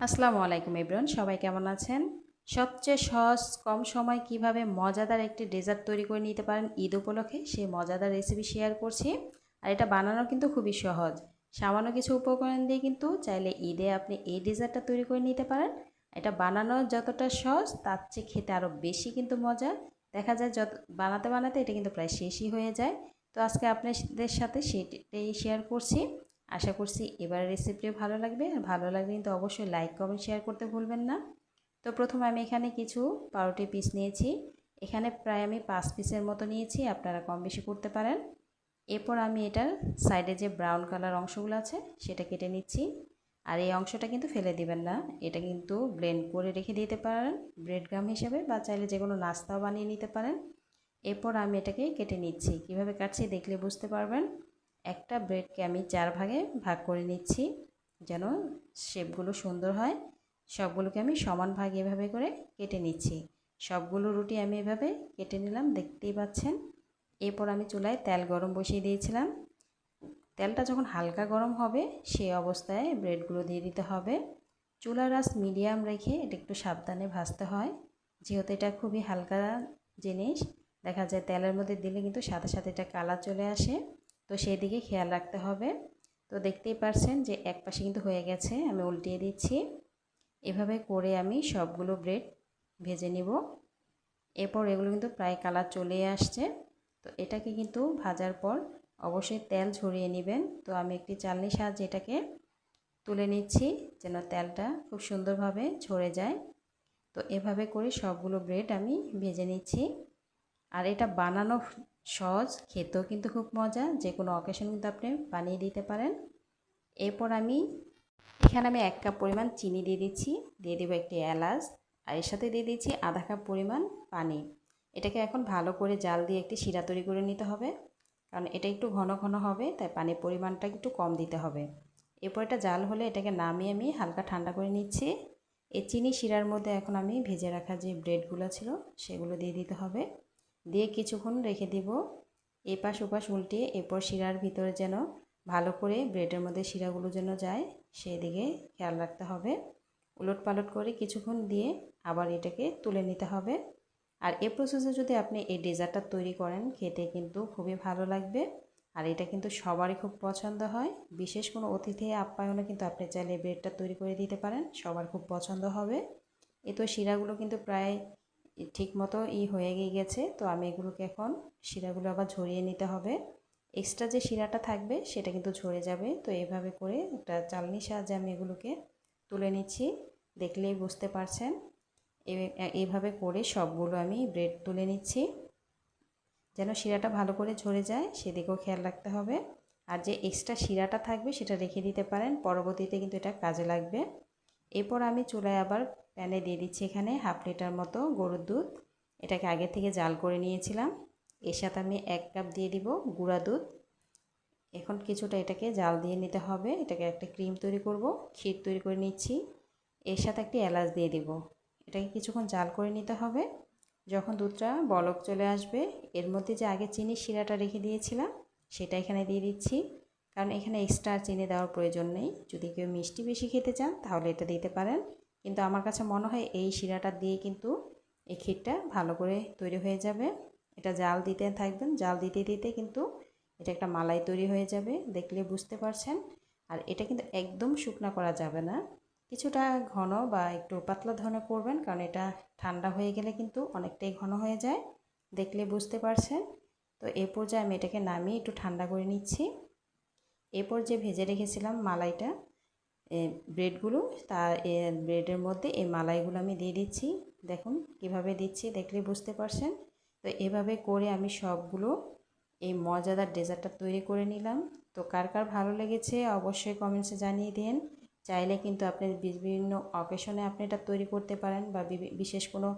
আসসালামু আলাইকুম ইব্রান সবাই কেমন আছেন? সবচেয়ে সহজ, কম সময় কীভাবে মজাদার একটি ডেজার্ট তৈরি করে নিতে পারেন ঈদ উপলক্ষে, সেই মজাদার রেসিপি শেয়ার করছি। আর এটা বানানো কিন্তু খুবই সহজ। সামান্য কিছু উপকরণ দিয়ে কিন্তু চাইলে ঈদে আপনি এই ডেজার্টটা তৈরি করে নিতে পারেন। এটা বানানো যতটা সহজ, তার চেয়ে খেতে আরও বেশি কিন্তু মজা। দেখা যায় যত, বানাতে বানাতে এটা কিন্তু প্রায় শেষই হয়ে যায়। তো আজকে আপনাদের সাথে সেটাই শেয়ার করছি। আশা করছি এবার রেসিপিটি ভালো লাগবে। আর ভালো লাগলে কিন্তু অবশ্যই লাইক কমেন্ট শেয়ার করতে ভুলবেন না। তো প্রথমে আমি এখানে কিছু পাউরুটি পিস নিয়েছি। এখানে প্রায় আমি পাঁচ পিসের মতো নিয়েছি, আপনারা কম বেশি করতে পারেন। এরপর আমি এটার সাইডে যে ব্রাউন কালার অংশগুলো আছে, সেটা কেটে নিচ্ছি। আর এই অংশটা কিন্তু ফেলে দিবেন না। এটা কিন্তু ব্লেন্ড করে রেখে দিতে পারেন ব্রেড গ্রাম হিসেবে বা চাইলে যে কোনো নাস্তাও বানিয়ে নিতে পারেন। এরপর আমি এটাকে কেটে নিচ্ছি। কীভাবে কাটছি দেখলে বুঝতে পারবেন। একটা ব্রেডকে আমি চার ভাগে ভাগ করে নিচ্ছি, যেন শেপগুলো সুন্দর হয়। সবগুলোকে আমি সমান ভাগ এভাবে করে কেটে নিচ্ছি। সবগুলো রুটি আমি এভাবে কেটে নিলাম, দেখতেই পাচ্ছেন। এরপর আমি চুলায় তেল গরম বসিয়ে দিয়েছিলাম। তেলটা যখন হালকা গরম হবে সেই অবস্থায় ব্রেডগুলো দিয়ে দিতে হবে। চুলার রাস মিডিয়াম রেখে এটা একটু সাবধানে ভাজতে হয়। যেহেতু এটা খুবই হালকা জিনিস, দেখা যায় তেলের মধ্যে দিলে কিন্তু সাথে সাথে এটা কালার চলে আসে। তো সেই দিকে খেয়াল রাখতে হবে। তো দেখতেই পারছেন যে এক পাশে কিন্তু হয়ে গেছে, আমি উল্টিয়ে দিচ্ছি। এভাবে করে আমি সবগুলো ব্রেড ভেজে নিব। এরপর এগুলো কিন্তু প্রায় কালার চলে আসছে। তো এটাকে কিন্তু ভাজার পর অবশ্যই তেল ঝরিয়ে নেবেন। তো আমি একটি চালনির সাহায্যে এটাকে তুলে নিচ্ছি যেন তেলটা খুব সুন্দরভাবে ঝরে যায়। তো এভাবে করে সবগুলো ব্রেড আমি ভেজে নিচ্ছি। আর এটা বানানো সহজ, খেতেও কিন্তু খুব মজা যে কোনো অকেশন কিন্তু আপনি বানিয়ে দিতে পারেন। এরপর আমি, এখানে আমি এক কাপ পরিমাণ চিনি দিয়ে দিচ্ছি, দিয়ে দেবো একটি এলাচ, আর এর সাথে দিয়ে দিচ্ছি আধা কাপ পরিমাণ পানি। এটাকে এখন ভালো করে জাল দিয়ে একটি শিরা তৈরি করে নিতে হবে, কারণ এটা একটু ঘন ঘন হবে, তাই পানির পরিমাণটা একটু কম দিতে হবে। এরপর এটা জাল হলে এটাকে নামিয়ে আমি হালকা ঠান্ডা করে নিচ্ছি। এই চিনি শিরার মধ্যে এখন আমি ভেজে রাখা যে ব্রেডগুলো ছিল, সেগুলো দিয়ে দিতে হবে। দিয়ে কিছুক্ষণ রেখে দিব। এপাশ ওপাশ উল্টিয়ে এরপর শিরার ভিতরে যেন ভালো করে ব্রেডের মধ্যে শিরাগুলো যেন যায়, সেদিকে খেয়াল রাখতে হবে। উলট পালট করে কিছুক্ষণ দিয়ে আবার এটাকে তুলে নিতে হবে। আর এ প্রসেসে যদি আপনি এই ডেজার্টটা তৈরি করেন, খেতে কিন্তু খুবই ভালো লাগবে। আর এটা কিন্তু সবারই খুব পছন্দ হয়। বিশেষ কোনো অতিথি আপ্যায়নে কিন্তু আপনি চাইলে ব্রেডটা তৈরি করে দিতে পারেন, সবার খুব পছন্দ হবে। এ তো শিরাগুলো কিন্তু প্রায় ঠিক মতো ই হয়ে গিয়ে গেছে, তো আমি এগুলোকে এখন শিরাগুলো আবার ঝরিয়ে নিতে হবে। এক্সট্রা যে শিরাটা থাকবে সেটা কিন্তু ঝরে যাবে, তো এভাবে করে একটা চালনির সাহায্যে আমি এগুলোকে তুলে নিচ্ছি। দেখলেই বুঝতে পারছেন। এইভাবে করে সবগুলো আমি ব্রেড তুলে নিচ্ছি। যেন শিরাটা ভালো করে ঝরে যায়, সেদিকেও খেয়াল রাখতে হবে। আর যে এক্সট্রা শিরাটা থাকবে সেটা রেখে দিতে পারেন, পরবর্তীতে কিন্তু এটা কাজে লাগবে। এরপর আমি চুলায় আবার প্যানে দিয়ে দিচ্ছি এখানে হাফ লিটার মতো গরুর দুধ। এটাকে আগে থেকে জাল করে নিয়েছিলাম। এর সাথে আমি এক কাপ দিয়ে দিব গুঁড়া দুধ। এখন কিছুটা এটাকে জাল দিয়ে নিতে হবে। এটাকে একটা ক্রিম তৈরি করব, ক্ষীর তৈরি করে নিচ্ছি। এর সাথে একটি এলাচ দিয়ে দিব। এটাকে কিছুক্ষণ জাল করে নিতে হবে। যখন দুধটা বলক চলে আসবে, এর মধ্যে যে আগে চিনি শিরাটা রেখে দিয়েছিলাম, সেটা এখানে দিয়ে দিচ্ছি। কারণ এখানে এক্সট্রা চিনি দেওয়ার প্রয়োজন নেই। যদি কেউ মিষ্টি বেশি খেতে চান, তাহলে এটা দিতে পারেন। কিন্তু আমার কাছে মনে হয় এই শিরাটা দিয়ে কিন্তু এই ক্ষীরটা ভালো করে তৈরি হয়ে যাবে। এটা জাল দিতে থাকবেন। জাল দিতে দিতে কিন্তু এটা একটা মালাই তৈরি হয়ে যাবে, দেখলে বুঝতে পারছেন। আর এটা কিন্তু একদম শুকনা করা যাবে না। কিছুটা ঘন বা একটু পাতলা ধরনের করবেন, কারণ এটা ঠান্ডা হয়ে গেলে কিন্তু অনেকটাই ঘন হয়ে যায়। দেখলে বুঝতে পারছেন। তো এ পর্যায়ে আমি এটাকে নামিয়ে একটু ঠান্ডা করে নিচ্ছি। এরপর যে ভেজে রেখেছিলাম মালাইটা ব্রেডগুলো তার ব্রেডের মধ্যে এই মালাইগুলো আমি দিয়ে দিচ্ছি। দেখুন কীভাবে দিচ্ছি, দেখলে বুঝতে পারছেন? তো এভাবে করে আমি সবগুলো এই মজাদার ডেজার্টটা তৈরি করে নিলাম। তো কার কার ভালো লেগেছে অবশ্যই কমেন্টসে জানিয়ে দিন। চাইলে কিন্তু আপনি বিভিন্ন অকেশনে আপনি এটা তৈরি করতে পারেন বা বিশেষ কোনো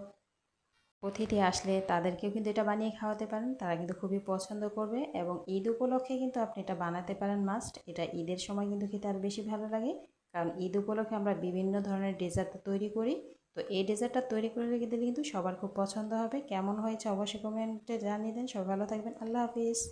অতিথি আসলে তাদেরকেও কিন্তু এটা বানিয়ে খাওয়াতে পারেন। তারা কিন্তু খুবই পছন্দ করবে এবং ঈদ উপলক্ষে কিন্তু আপনি এটা বানাতে পারেন মাস্ট। এটা ঈদের সময় কিন্তু খেতে আর বেশি ভালো লাগে। কারণ ঈদ উপলক্ষে আমরা বিভিন্ন ধরনের ডেজার্ট তৈরি করি। তো এই ডেজার্টটা তৈরি করে রেখে দিলে কিন্তু সবার খুব পছন্দ হবে। কেমন হয়েছে অবশ্যই কমেন্টে জানিয়ে দেন। সবাই ভালো থাকবেন। আল্লাহ হাফিজ।